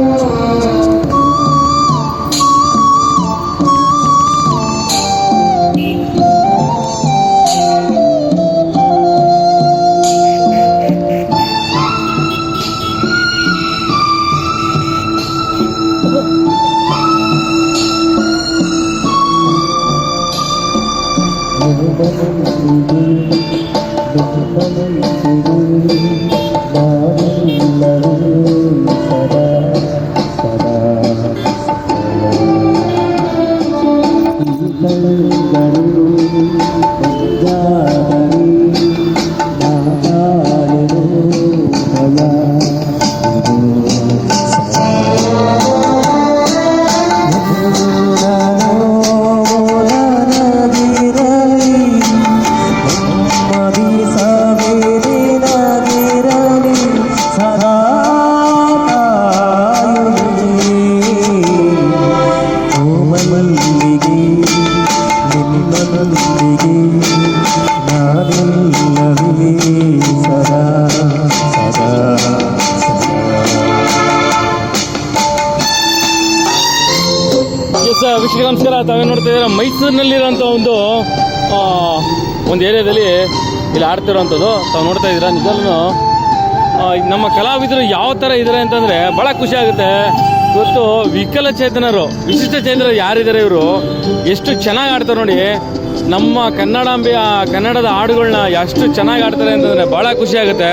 ಸದಾ ಎಸ್ ವೀಕ್ಷಕ ನಮಸ್ಕಾರ ತಾವೇ ನೋಡ್ತಾ ಇದ್ದೀರಾ ಮೈಸೂರಿನಲ್ಲಿರೋಂಥ ಒಂದು ಒಂದು ಏರಿಯಾದಲ್ಲಿ ಇಲ್ಲಿ ಆಡ್ತಿರೋವಂಥದ್ದು. ತಾವು ನೋಡ್ತಾ ಇದ್ದೀರಾ, ನಿಜಲ್ಲೂ ನಮ್ಮ ಕಲಾವಿದರು ಯಾವ ಥರ ಇದ್ದಾರೆ ಅಂತಂದರೆ ಭಾಳ ಖುಷಿ ಆಗುತ್ತೆ. ಇವತ್ತು ವಿಕಲಚೇತನರು, ವಿಶಿಷ್ಟ ಚೇತನರು ಯಾರಿದ್ದಾರೆ ಇವರು? ಎಷ್ಟು ಚೆನ್ನಾಗಿ ಆಡ್ತಾರೆ ನೋಡಿ. ನಮ್ಮ ಕನ್ನಡಾಂಬೆಯ ಕನ್ನಡದ ಹಾಡುಗಳನ್ನ ಎಷ್ಟು ಚೆನ್ನಾಗಿ ಆಡ್ತಾರೆ ಅಂತಂದರೆ ಭಾಳ ಖುಷಿ ಆಗುತ್ತೆ.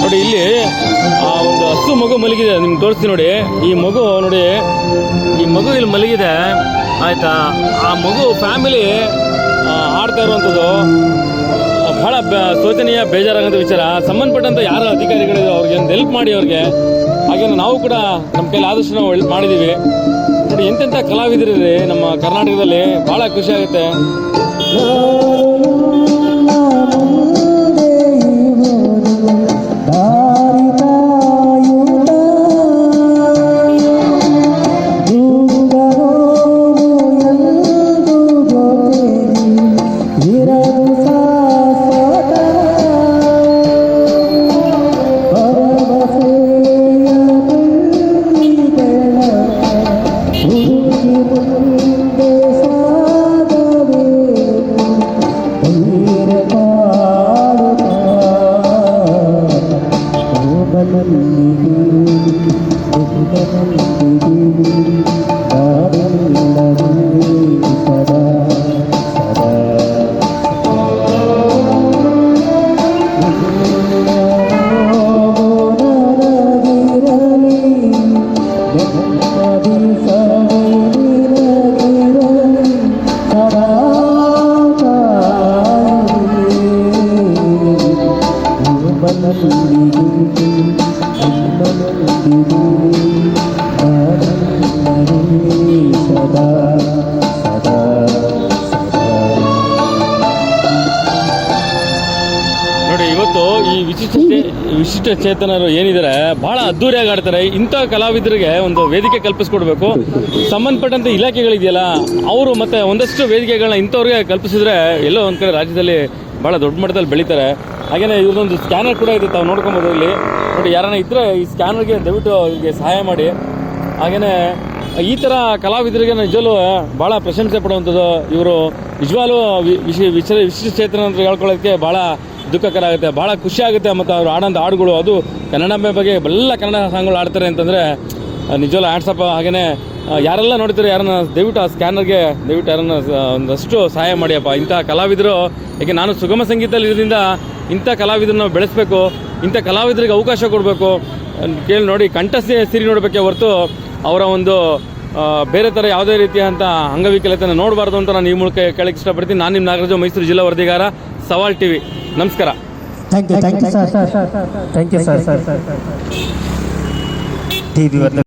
ನೋಡಿ ಇಲ್ಲಿ ಆ ಒಂದು ಹಸು ಮಗು ಮಲಗಿದೆ, ನಿಮ್ಗೆ ತೋರಿಸ್ತೀನಿ ನೋಡಿ. ಈ ಮಗು ನೋಡಿ, ಈ ಮಗು ಇಲ್ಲಿ ಮಲಗಿದೆ. ಆಯ್ತಾ? ಆ ಮಗು ಫ್ಯಾಮಿಲಿ ಆಡ್ತಾ ಇರುವಂಥದ್ದು ಬಹಳ ಶೋಚನೀಯ ಬೇಜಾರಾಗಂತ ವಿಚಾರ. ಸಂಬಂಧಪಟ್ಟಂತ ಯಾರ ಅಧಿಕಾರಿಗಳಿದೆ ಅವ್ರಿಗೆ ಒಂದು ಹೆಲ್ಪ್ ಮಾಡಿ ಅವ್ರಿಗೆ. ಹಾಗೆ ನಾವು ಕೂಡ ನಮ್ಮ ಕೈಲಿ ಆದಷ್ಟು ನಾವು ಹೆಲ್ಪ್ ಮಾಡಿದ್ದೀವಿ ನೋಡಿ ಎಂತೆಂಥ ಕಲಾವಿದರಿದೆ ನಮ್ಮ ಕರ್ನಾಟಕದಲ್ಲಿ. ಭಾಳ ಖುಷಿ ಆಗುತ್ತೆ. ನೋಡಿ, ಇವತ್ತು ಈ ವಿಶಿಷ್ಟ ವಿಶಿಷ್ಟ ಚೇತನರು ಏನಿದ್ದಾರೆ ಬಹಳ ಅದ್ದೂರಿಯಾಗಿ ಆಡ್ತಾರೆ. ಇಂಥ ಕಲಾವಿದರಿಗೆ ಒಂದು ವೇದಿಕೆ ಕಲ್ಪಿಸ್ಕೊಡ್ಬೇಕು. ಸಂಬಂಧಪಟ್ಟಂತ ಇಲಾಖೆಗಳಿದೆಯಲ್ಲ, ಅವರು ಮತ್ತೆ ಒಂದಷ್ಟು ವೇದಿಕೆಗಳನ್ನ ಇಂಥವ್ರಿಗೆ ಕಲ್ಪಿಸಿದ್ರೆ ಎಲ್ಲೋ ಒಂದ್ ಕಡೆ ರಾಜ್ಯದಲ್ಲಿ ಬಹಳ ದೊಡ್ಡ ಮಟ್ಟದಲ್ಲಿ ಬೆಳೀತಾರೆ. ಹಾಗೇನೆ ಇವ್ರದೊಂದು ಸ್ಕ್ಯಾನರ್ ಕೂಡ ಇದೆ, ತಾವು ನೋಡ್ಕೊಬೋದು ಇಲ್ಲಿ. ಬಟ್ ಯಾರನ್ನ ಇದ್ರೆ ಈ ಸ್ಕ್ಯಾನರ್ಗೆ ದಯವಿಟ್ಟು ಇವ್ರಿಗೆ ಸಹಾಯ ಮಾಡಿ. ಹಾಗೇನೆ, ಈ ಥರ ಕಲಾವಿದರಿಗೆ ನಿಜವಲ್ಲೂ ಭಾಳ ಪ್ರಶಂಸೆ ಪಡುವಂಥದ್ದು ಇವರು. ನಿಜವಾಗ್ಲೂ ವಿಶ್ ವಿಶ್ ವಿಶ ವಿಶಿಷ್ಟ ಚೇತನ ಅಂತ ಹೇಳ್ಕೊಳ್ಳೋದಕ್ಕೆ ಭಾಳ ದುಃಖಕರ ಆಗುತ್ತೆ ಭಾಳ ಖುಷಿ ಆಗುತ್ತೆ ಮತ್ತು ಅವ್ರು ಆಡೋಂಥ ಹಾಡುಗಳು, ಅದು ಕನ್ನಡ ಬಗ್ಗೆ ಎಲ್ಲ ಕನ್ನಡ ಸಾಂಗ್ಗಳು ಆಡ್ತಾರೆ ಅಂತಂದರೆ ನಿಜವಲ್ಲ ಆಟ್ಸಪ್ಪ ಹಾಗೆಯೇ ಯಾರೆಲ್ಲ ನೋಡ್ತೀರೋ ಯಾರನ್ನ ದಯವಿಟ್ಟು ಆ ಸ್ಕ್ಯಾನರ್ಗೆ ದಯವಿಟ್ಟು ಯಾರನ್ನ ಒಂದಷ್ಟು ಸಹಾಯ ಮಾಡಿಯಪ್ಪ. ಇಂಥ ಕಲಾವಿದರು ಯಾಕೆ ನಾನು ಸುಗಮ ಸಂಗೀತದಲ್ಲಿ ಇರೋದ್ರಿಂದ ಇಂಥ ಕಲಾವಿದರನ್ನ ನಾವು ಬೆಳೆಸಬೇಕು ಇಂಥ ಕಲಾವಿದರಿಗೆ ಅವಕಾಶ ಕೊಡಬೇಕು. ಕೇಳಿ ನೋಡಿ ಕಂಠಸ್ಥೆ ಸಿರಿ ನೋಡಬೇಕೆ ಹೊರತು ಅವರ ಒಂದು ಬೇರೆ ಥರ ಯಾವುದೇ ರೀತಿಯಂಥ ಅಂಗವಿಕಲತೆಯನ್ನು ನೋಡಬಾರ್ದು ಅಂತ ನಾನು ಈ ಮೂಲಕ ಕೇಳಕ್ಕೆ ಇಷ್ಟಪಡ್ತೀನಿ. ನಾನು ನಿಮ್ಮ ನಾಗರಾಜು ಮೈಸೂರು ಜಿಲ್ಲಾ ವರದಿಗಾರ ಸವಾಲ್ ಟಿವಿ. ನಮಸ್ಕಾರ. Thank you thank you sir thank you sir sir T V